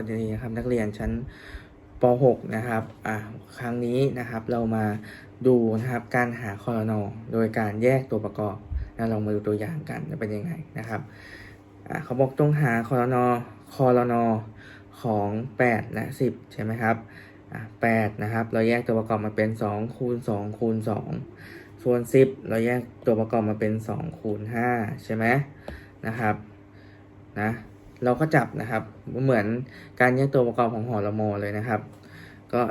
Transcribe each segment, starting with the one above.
วัสดีครับนักเรียนชั้นป .6 นะครับอะครั้งนี้นะครับเรามาดูนะครับการหาคอรนอโดยการแยกตัวประกอบนะลองมาดูตัวอย่างกันจะเป็นยังไงนะครับอะเขาบอกต้องหาคอรนอคอรนอของ 8 และ 10 ใช่ไหมครับอะ8นะครับเราแยกตัวประกอบมาเป็น 2 คูณ 2 คูณ 2 ส่วน 10 เราแยกตัวประกอบมาเป็น 2 คูณ 5 ใช่ไหมนะครับนะ เราก็จับนะครับ เหมือนการแยกตัวประกอบของหอละโมเลยนะครับ ก็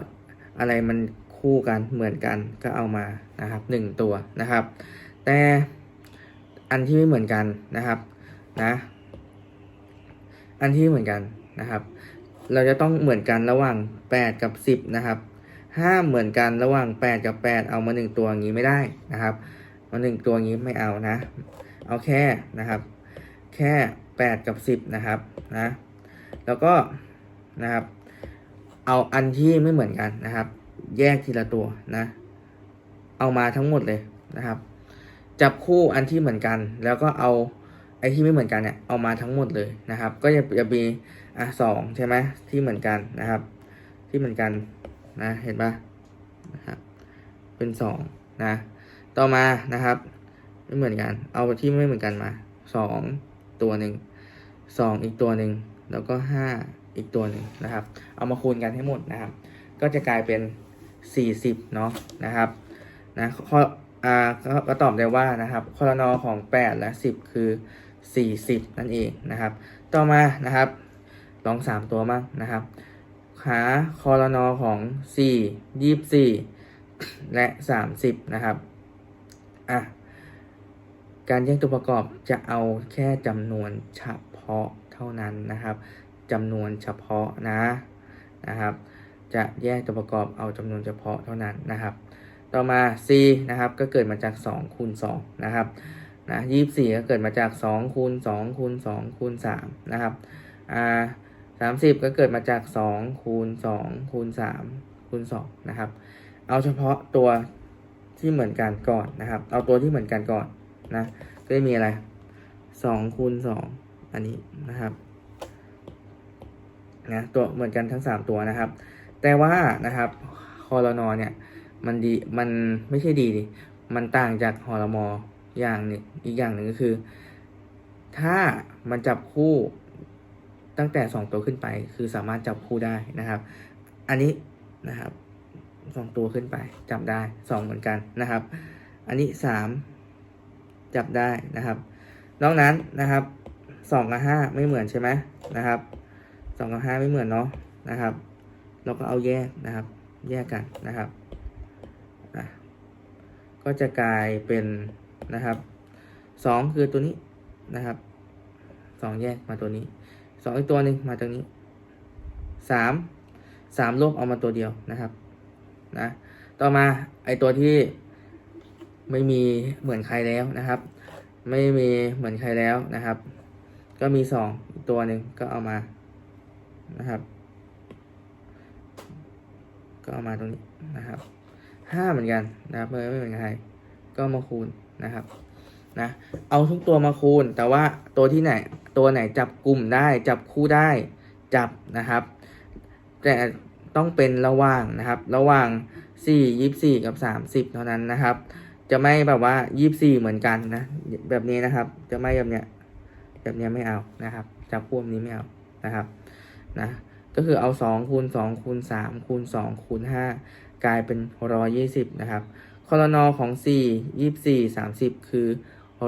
อะไรมันคู่กันเหมือนกันก็เอามานะครับหนึ่งตัวนะครับ แต่อันที่ไม่เหมือนกันนะครับนะอันที่เหมือนกันนะครับ เราจะต้องเหมือนกันระหว่าง 8 กับ 10 นะครับห้ามเหมือนกันระหว่าง 8 กับ 8 เอามาหนึ่งตัวอย่างนี้ไม่ได้นะครับ มาหนึ่งตัวอย่างนี้ไม่เอานะ เอาแค่นะครับ แค่ 8 กับ 10 นะครับนะ แล้วก็นะครับ เอาอันที่ไม่เหมือนกันนะครับ แยกทีละตัวนะ เอามาทั้งหมดเลยนะครับ จับคู่อันที่เหมือนกัน แล้วก็เอาไอ้ที่ไม่เหมือนกันเนี่ยเอามาทั้งหมดเลยนะครับ ก็จะจะมีอะสองใช่ไหมที่เหมือนกันนะครับ ที่เหมือนกันนะเห็นปะนะครับเป็นสองนะต่อมานะครับ ไม่เหมือนกัน เอาที่ไม่เหมือนกันมาสองตัวหนึ่ง สองอีกตัวหนึ่งแล้วก็ห้าอีกตัวหนึ่งนะครับ เอามาคูณกันให้หมดนะครับ ก็จะกลายเป็นสี่สิบเนาะนะครับนะข้ออ่าก็ตอบได้ว่านะครับคอรนอของแปดและสิบคือสี่สิบนั่นเองนะครับ ต่อมานะครับ ลองสามตัวบ้างนะครับ หาคอรนอของสี่ยี่สิบและสามสิบนะครับอะการแยกตัวประกอบจะเอาแค่จำนวนเฉพาะเท่านั้นนะครับจำนวนเฉพาะนะนะครับ จะแยกตัวประกอบเอาจำนวนเฉพาะเท่านั้นนะครับ ต่อมา c นะครับก็เกิดมาจาก2คูณ2นะครับนะ24 ก็เกิดมาจาก2คูณ2คูณ2คูณ3นะครับอ่า30 ก็เกิดมาจาก2คูณ2คูณ3คูณ2นะครับ เอาเฉพาะตัวที่เหมือนกันก่อนนะครับ เอาตัวที่เหมือนกันก่อนนะก็จะมีอะไร2คูณ2 อันนี้นะครับนะตัวเหมือนกันทั้ง 3 ตัวนะครับ แต่ว่านะครับคอรนอเนี่ยมันดีมันไม่ใช่ดีดิมันต่างจากฮอรมออย่างหนึ่งอีกอย่างหนึ่งก็คือ ถ้ามันจับคู่ตั้งแต่สองตัวขึ้นไป คือสามารถจับคู่ได้นะครับ อันนี้นะครับสองตัวขึ้นไป จับได้สองเหมือนกันนะครับ อันนี้สามจับได้นะครับ นอกนั้นนะครับ สองกับห้าไม่เหมือนใช่ไหมนะครับสองกับห้าไม่เหมือนเนาะนะครับ เราก็เอาแยกนะครับ แยกกันนะครับอะก็จะกลายเป็นนะครับสองคือตัวนี้นะครับสองแยกมาตัวนี้สองอีกตัวหนึ่งมาตรงนี้สามสามลบเอามาตัวเดียวนะครับนะต่อมาไอตัวที่ไม่มีเหมือนใครแล้วนะครับ ไม่มีเหมือนใครแล้วนะครับ ก็มีสองตัวหนึ่งก็เอามานะครับ ก็เอามาตรงนี้นะครับห้าเหมือนกันนะครับไม่เหมือนใครก็มาคูณนะครับนะเอาทุกตัวมาคูณ แต่ว่าตัวที่ไหนตัวไหนจับกลุ่มได้จับคู่ได้จับนะครับ แต่ต้องเป็นระหว่างนะครับ ระหว่างสี่ยี่สี่กับสามสิบเท่านั้นนะครับ จะไม่แบบว่ายี่สี่เหมือนกันนะแบบนี้นะครับ จะไม่แบบเนี้ย แบบนี้ไม่เอานะครับจับคู่แบบนี้ไม่เอานะครับนะก็คือเอาสองคูณสองคูณสามคูณสองคูณห้ากลายเป็นร้อยยี่สิบนะครับคอรนอของสี่ยี่สี่สามสิบคือ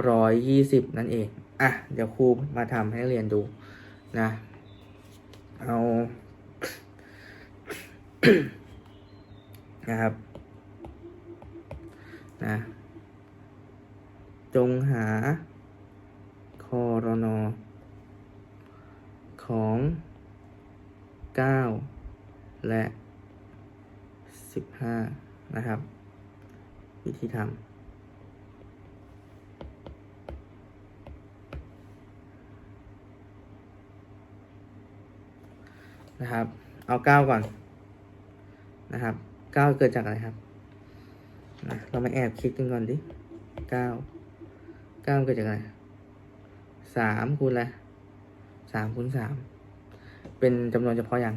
ร้อยยี่สิบนั่นเองอะเดี๋ยวครูมาทำให้เรียนดูนะเอานะครับนะจงหา รนอของ 9 และ 15 นะครับ วิธีทำนะครับ เอา 9 ก่อน นะครับ 9 เกิดจากอะไรครับนะเรามาแอบคิดกันก่อนดิ 9 9 เกิดจากอะไร 3คูณอะไร3คูณ3เป็นจำนวนเฉพาะอย่าง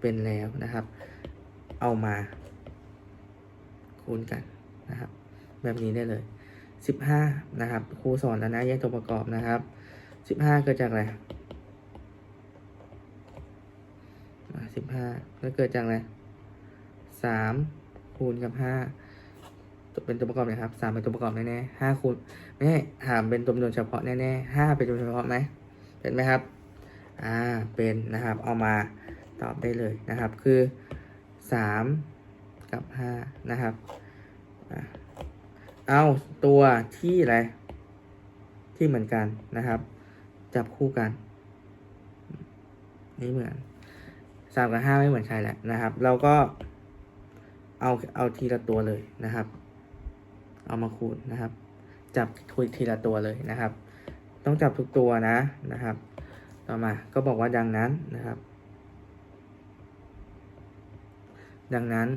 เป็นแล้วนะครับ เอามา คูณกันนะครับ แบบนี้ได้เลยสิบห้านะครับครูสอนแล้วนะแยกตัวประกอบนะครับสิบห้าเกิดจากอะไรสิบห้าก็เกิดจากอะไรสามคูณกับห้า เป็นตัวประกอบนะครับสามเป็นตัวประกอบแน่ๆห้าคูณไม่ใช่หามเป็นตัวจำนวนเฉพาะแน่ๆห้าเป็นจำนวนเฉพาะไหมเป็นไหมครับอ่าเป็นนะครับ เอามาตอบได้เลยนะครับ คือสามกับห้านะครับเอาตัวที่อะไรที่เหมือนกันนะครับ จับคู่กันนี่เหมือนสามกับห้าไม่เหมือนใครแหละนะครับ เราก็เอาเอาทีละตัวเลยนะครับ เอามาคูณนะครับ จับคุยทีละตัวเลยนะครับ ต้องจับทุกตัวนะนะครับ ต่อมาก็บอกว่าดังนั้นนะครับ ดังนั้น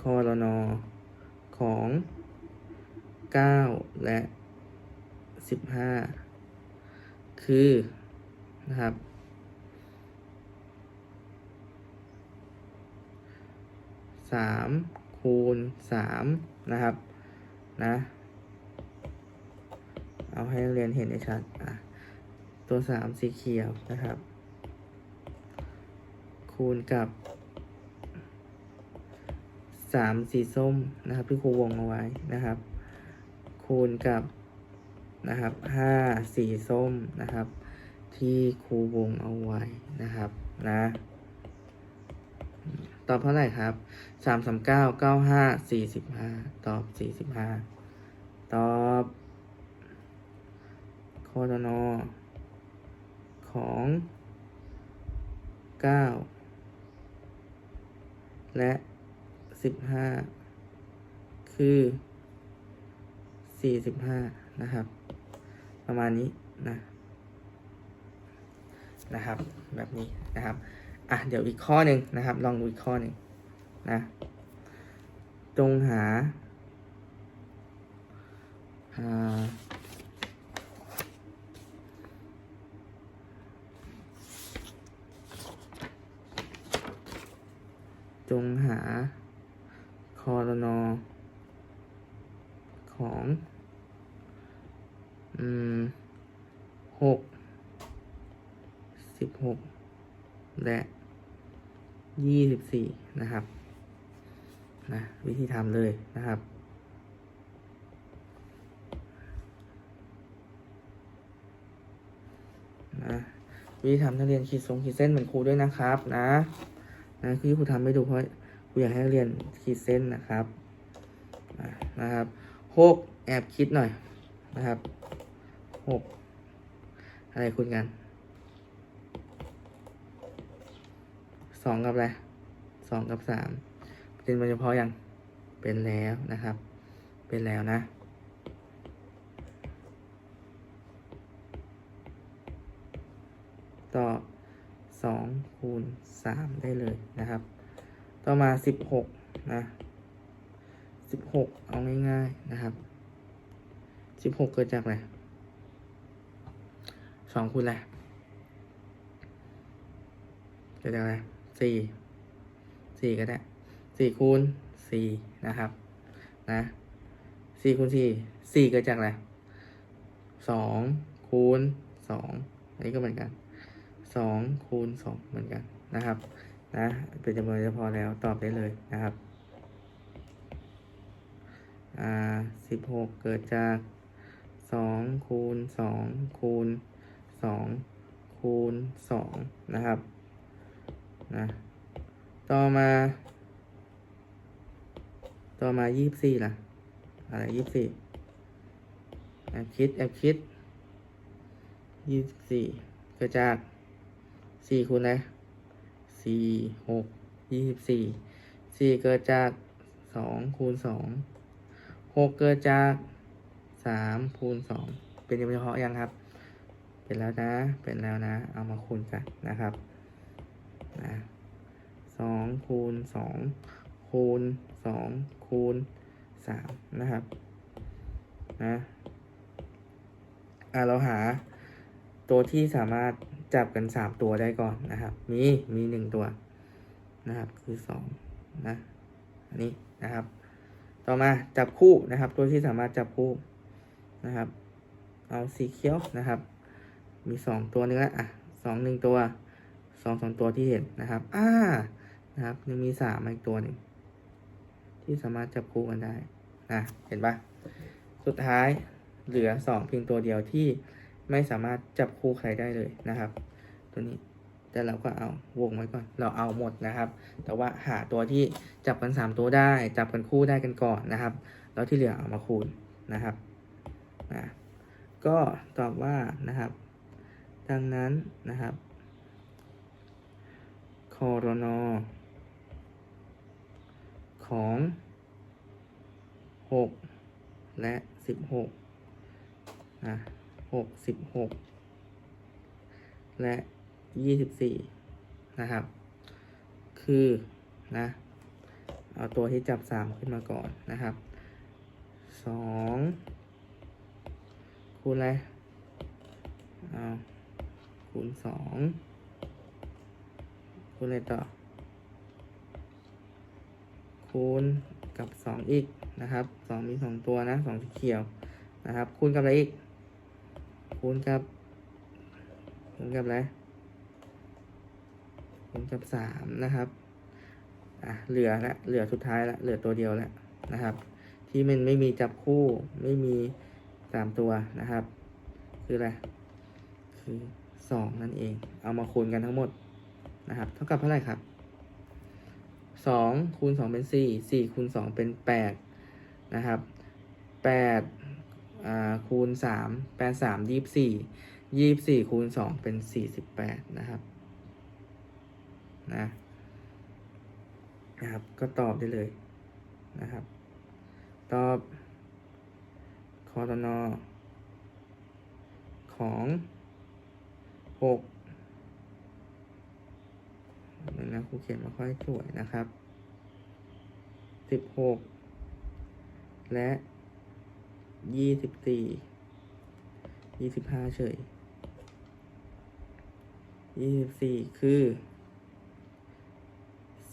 คอรนอของ 9 และ 15 คือนะครับสาม คูณสามนะครับนะเอาให้เรียนเห็นได้ชัดอะตัวสามสีเขียวนะครับ คูณกับสามสีส้มนะครับที่ครูวงเอาไว้นะครับ คูณกับนะครับห้าสีส้มนะครับ ที่ครูวงเอาไว้นะครับนะ ตอบเท่าไหร่ครับสามสามเก้าเก้าห้าสี่สิบห้าตอบสี่สิบห้าตอบคอรนอของเก้าและสิบห้าคือสี่สิบห้านะครับ ประมาณนี้นะนะครับ แบบนี้นะครับ อะเดี๋ยวอีกข้อหนึ่งนะครับ ลองดูอีกข้อหนึ่งนะจงหาอ่าจงหาคอรนอของอืมหกสิบหกและ ยี่สิบสี่นะครับนะวิธีทำเลยนะครับ นะวิธีทำนักเรียนขีดทรงขีดเส้นเหมือนครูด้วยนะครับ นะนะคือครูทำไม่ดูเพราะครูอยากให้นักเรียนขีดเส้นนะครับนะครับหกแอบคิดหน่อยนะครับหกอะไรคุณกันส องกับอะไรสองกับสามเป็นมันเฉพาะยังเป็นแล้วนะครับ เป็นแล้วนะ ต่อสองคูณสามได้เลยนะครับ ต่อมาสิบหกนะสิบหกเอาง่ายๆนะครับสิบหกเกิดจากอะไรสองคูณอะไรเกิดจากอะไร สี่สี่ก็ได้สี่คูณสี่นะครับนะสี่คูณสี่สี่เกิดจากอะไรสองคูณสองอันนี้ก็เหมือนกันสองคูณสองเหมือนกันนะครับนะเป็นจำนวนเฉพาะแล้วตอบได้เลยนะครับอ่าสิบหกเกิดจากสองคูณสองคูณสองคูณสองนะครับ นะต่อมา ต่อมายี่สิบสี่ล่ะ อะไรยี่สิบสี่แอบคิดแอบคิดยี่สิบสี่เกิดจากสี่คูณอะสี่หกยี่สิบสี่สี่เกิดจากสองคูณสองหกเกิดจากสามคูณสองเป็นจำนวนเฉพาะยังครับ เป็นแล้วนะ เป็นแล้วนะ เอามาคูณกันนะครับ นะสองคูณสองคูณสองคูณสามนะครับนะอะเราหาตัวที่สามารถจับกันสามตัวได้ก่อนนะครับ มีมีหนึ่งตัวนะครับ คือสองนะอันนี้นะครับ ต่อมาจับคู่นะครับ ตัวที่สามารถจับคู่นะครับ เอาสีเขียวนะครับ มีสองตัวนึงละอะสองหนึ่งตัว สองสองตัวที่เห็นนะครับอ่านะครับยังมีสามอีกตัวหนึ่งที่สามารถจับคู่กันได้นะเห็นปะสุดท้ายเหลือสองเพียงตัวเดียวที่ไม่สามารถจับคู่ใครได้เลยนะครับ ตัวนี้แต่เราก็เอาวงไว้ก่อน เราเอาหมดนะครับ แต่ว่าหาตัวที่จับกันสามตัวได้ จับกันคู่ได้กันก่อนนะครับ แล้วที่เหลือเอามาคูณนะครับนะก็ตอบว่านะครับ ดังนั้นนะครับ รนอของหกและสิบหกนะหกสิบหกและยี่สิบสี่นะครับ คือนะเอาตัวที่จับสามขึ้นมาก่อนนะครับสองคูณอะไรเอาคูณสอง คูณอะไรต่อ คูณกับสองอีกนะครับสองมีสองตัวนะสองสีเขียวนะครับ คูณกับอะไรอีก คูณกับ คูณกับอะไร คูณกับสามนะครับ อะ เหลือละ เหลือสุดท้ายละ เหลือตัวเดียวละนะครับ ที่มันไม่มีจับคู่ ไม่มีสามตัวนะครับ คืออะไร คือสองนั่นเอง เอามาคูณกันทั้งหมด นะครับ เท่ากับเท่าไหร่ครับสองคูณสองเป็นสี่สี่คูณสองเป็นแปดนะครับแปดคูณสามแปดสามยี่สิบสี่ยี่สิบสี่คูณสองเป็นสี่สิบแปดนะครับนะนะครับ ก็ตอบได้เลยนะครับ ตอบคอตนอของหก นึ่งนะครูเขียนมาค่อยสวยนะครับสิบหกและยี่สิบสี่ยี่สิบห้าเฉยยี่สิบสี่คือ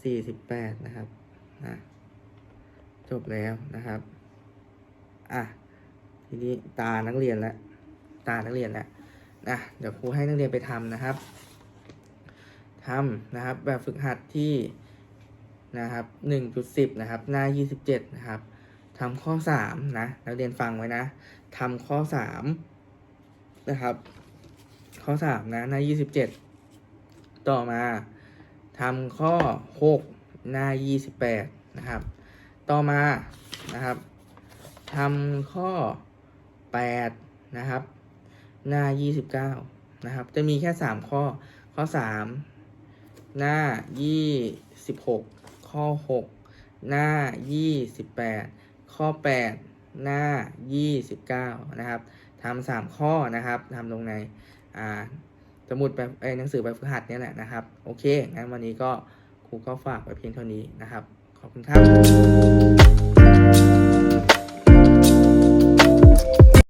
สี่สิบแปดนะครับนะจบแล้วนะครับ อะ ทีนี้ตานักเรียนแล้ว ตานักเรียนแล้วนะเดี๋ยวครูให้นักเรียนไปทำนะครับ ทำนะครับ แบบฝึกหัดที่นะครับหนึ่งจุดสิบนะครับ หน้ายี่สิบเจ็ดนะครับทำข้อสามนะนักเรียนฟังไว้นะทำข้อสามนะครับ ข้อสามนะ หน้ายี่สิบเจ็ดต่อมาทำข้อหกหน้ายี่สิบแปดนะครับ ต่อมานะครับทำข้อแปดนะครับ หน้ายี่สิบเก้านะครับ จะมีแค่สามข้อ ข้อสาม หน้ายี่สิบหกข้อหกหน้ายี่สิบแปดข้อแปดหน้ายี่สิบเก้านะครับทำสามข้อนะครับทำลงในอ่าสมุดแบบไอ้หนังสือแบบฝึกหัดนี่แหละนะครับ โอเคงั้นวันนี้ก็ครูก็ฝากไว้เพียงเท่านี้นะครับ ขอบคุณครับ